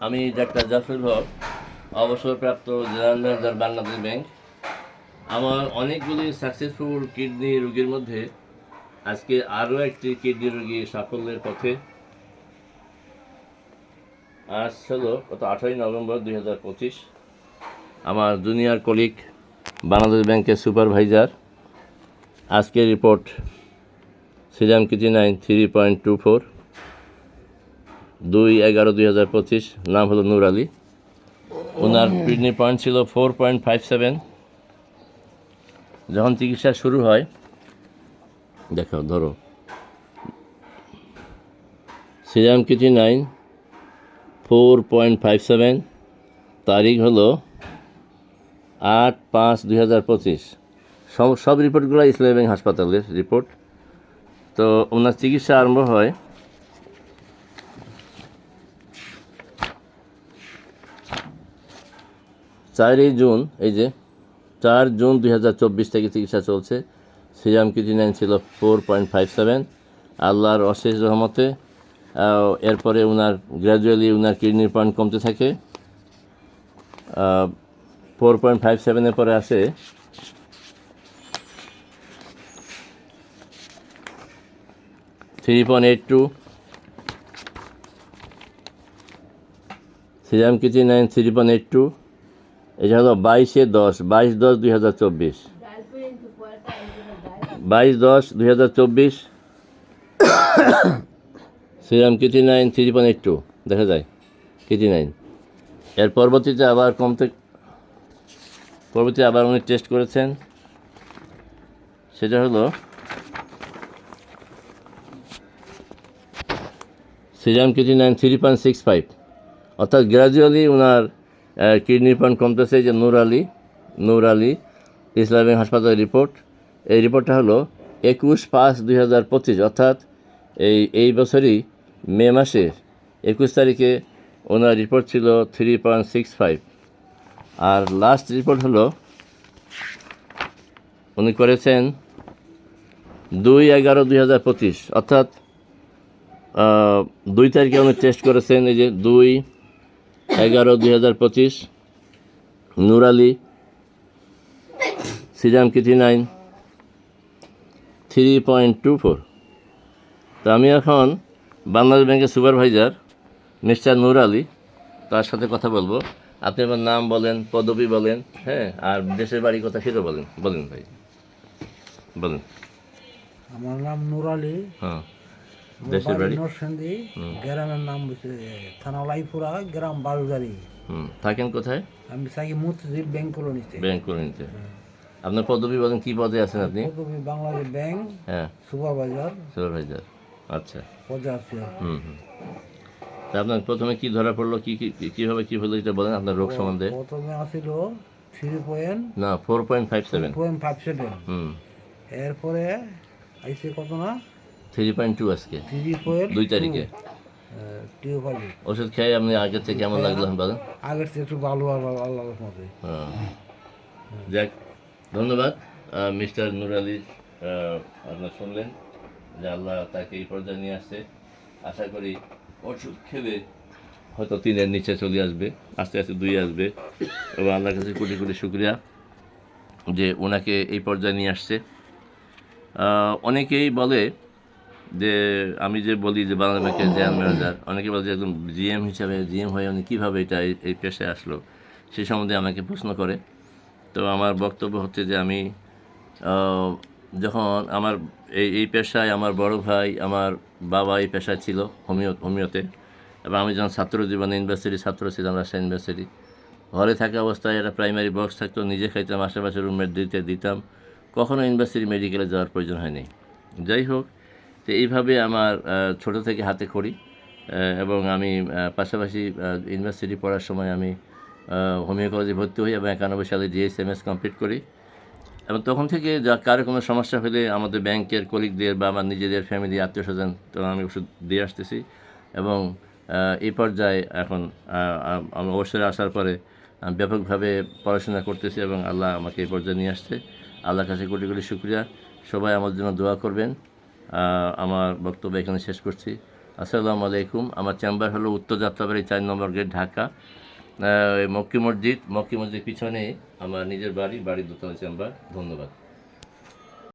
আমি ডাক্তার জাফর হক অবসরপ্রাপ্ত general manager Bangladesh bank. আমার অনেকগুলি সাকসেসফুল কিডনি রোগীর মধ্যে আজকে আরও একটি কিডনি রোগী সাফল্যের পথে। আজ হলো গত আঠারোই নভেম্বর দুই হাজার পঁচিশ। আমার জুনিয়র কলিগ বাংলাদেশ ব্যাংকের সুপারভাইজার আজকের report serum কিচি nine three point two four দুই এগারো দুই হাজার পঁচিশ নাম হলো নূর আলী। ওনার কিডনি পয়েন্ট ছিল ফোর পয়েন্ট ফাইভ সেভেন যখন চিকিৎসা শুরু হয় দেখো ধরো। Serum কিচি nine four point five seven তারিখ হলো আট পাঁচ দুই হাজার পঁচিশ। সব সব রিপোর্টগুলো ইসলামী হাসপাতালের রিপোর্ট তো ওনার চিকিৎসা আরম্ভ হয় চারই জুন, এই যে, চার জুন দুই হাজার চব্বিশ থেকে চিকিৎসা চলছে। সিরাম কিজিনাইন ছিল ফোর পয়েন্ট ফাইভ সেভেন আল্লাহর অশেষ রহমতে এরপরে ওনার গ্র্যাজুয়ালি ওনার কিডনির পয়েন্ট কমতে থাকে। ফোর পয়েন্ট ফাইভ সেভেনের পরে আসে। Three point eight two serum কিচি nine three point eight two এটা হলো বাইশে দশ, বাইশ দশ দুই হাজার চব্বিশ। বাইশ দশ দুই হাজার চব্বিশ, serum কিচি nine three point eight two, দেখা যায় কিচি নাইন। এর পরবর্তীতে আবার কমতে, পরবর্তীতে আবার উনি টেস্ট করেছেন। সেটা হলো serum kidney nine three point six five, অর্থাৎ গ্র্যাজুয়ালি ওনার কিডনি পয়েন্ট কমতেছে যে নূর আলী নূর আলী ইসলামী হাসপাতালের রিপোর্ট এই রিপোর্টটা হলো একুশ পাঁচ দুই হাজার পঁচিশ, অর্থাৎ এই এই বছরই মে মাসের একুশ তারিখে ওনার রিপোর্ট ছিল থ্রি পয়েন্ট সিক্স ফাইভ আর লাস্ট রিপোর্ট হলো উনি করেছেন দুই এগারো দুই হাজার পঁচিশ, অর্থাৎ দুই তারিখে উনি টেস্ট করেছেন এই যে দুই এগারো দুই হাজার পঁচিশ। Nurali serum Kitty nine. Three point two four. তো আমি এখন বাংলাদেশ ব্যাংকের সুপারভাইজার মিস্টার নূর আলী। তার সাথে কথা বলব। আপনি আমার নাম বলেন পদবি বলেন হ্যাঁ আর দেশের বাড়ি কথা সেটা বলেন। বলেন ভাই। বলেন। আমার নাম নুর আলী। হ্যাঁ। দেশের বাড়ি? নরসিংদী গ্রামের নাম হচ্ছে থানা লাইপুরা গ্রাম বালুগাড়ি হুম থাকেন কোথায়? আমি থাকি মুক্তিদ্বীপ ব্যাংক কলোনিতে। ব্যাংক করে নিতে আপনার পদবি বলেন কী পদে আছেন আপনি? প্রথমে বাংলাদেশ ব্যাংক হ্যাঁ সুপারভাইজার সুপারভাইজার আচ্ছা। পদে আছি। হুম হুম। তা আপনার প্রথমে কি ধরা পড়ল কি কি কীভাবে কী হলো এটা বলেন আপনার রোগ সম্বন্ধে? প্রথমে আসিল থ্রি পয়েন্ট না four point five seven point five seven হুম। এরপরে আইসে কত না? থ্রি পয়েন্ট টু আজকে। থ্রি পয়েন্ট দুই তারিখে। ওষুধ খেয়ে আপনি আগের থেকে কেমন লাগল বলেন? আগের থেকে একটু ভালো আল্লাহর মতে হ্যাঁ। যাক ধন্যবাদ। মিস্টার নুর আলী আপনার শুনলেন যে আল্লাহ তাকে এই পর্যায়ে নিয়ে আসছে। আশা করি ওষুধ খেলে হয়তো তিনের নিচে চলে আসবে আস্তে আস্তে দুই আসবে। এবং আল্লাহর কাছে কোটি কোটি শুক্রিয়া যে ওনাকে এই পর্যায়ে নিয়ে আসছে। অনেকেই বলে যে আমি যে বলি যে বাংলা ব্যাংকের জেনারেল ম্যানেজার অনেকে বলে যে একদম জিএম হিসাবে জিএম হয়ে উনি কীভাবে এটা এই- পেশায় আসলো সে সম্বন্ধে আমাকে প্রশ্ন করে। তো আমার বক্তব্য হচ্ছে যে আমি যখন আমার এই এই পেশায় আমার বড় ভাই আমার বাবা এই পেশায় ছিল হোমিও হোমিওতে এবং আমি যখন ছাত্র জীবনে ইউনিভার্সিটি ছাত্র ছিলাম রাজশাহী ইউনিভার্সিটি ঘরে থাকা অবস্থায় একটা প্রাইমারি বক্স থাকতো নিজে খাইতাম আশেপাশে রুমমেট দিতে দিতাম। কখনো ইউনিভার্সিটি মেডিকেলে যাওয়ার প্রয়োজন হয়নি। যাই হোক তো এইভাবে আমার ছোট থেকে হাতে খড়ি এবং আমি পাশাপাশি ইউনিভার্সিটি পড়ার সময় আমি আহ, হোমিও কলেজে ভর্তি হই এবং একানব্বই সালে জিএসএমএস কমপ্লিট করি। এবং তখন থেকে যা কারও কোনো সমস্যা হলে আমাদের ব্যাংকের কলিগদের বা আমার নিজেদের ফ্যামিলি আত্মীয় স্বজন তো আমি ওষুধ দিয়ে আসতেছি। এবং এই পর্যায়ে এখন আমি অবসরে আসার পরে আমি ব্যাপকভাবে পড়াশোনা করতেছি এবং আল্লাহ আমাকে এই পর্যায়ে নিয়ে আসছে। আল্লাহর কাছে কোটি কোটি শুক্রিয়া। সবাই আমার জন্য দোয়া করবেন। আমার বক্তব্য এখানে শেষ করছি। আসসালামু আলাইকুম। আমার চেম্বার হলো উত্তর যাত্রাবাড়ি চার নম্বর গেট, ঢাকা। মক্কি মসজিদ মক্কি মসজিদ পিছনে আমার নিজের বাড়ি, বাড়ির দোতলা চেম্বার। ধন্যবাদ।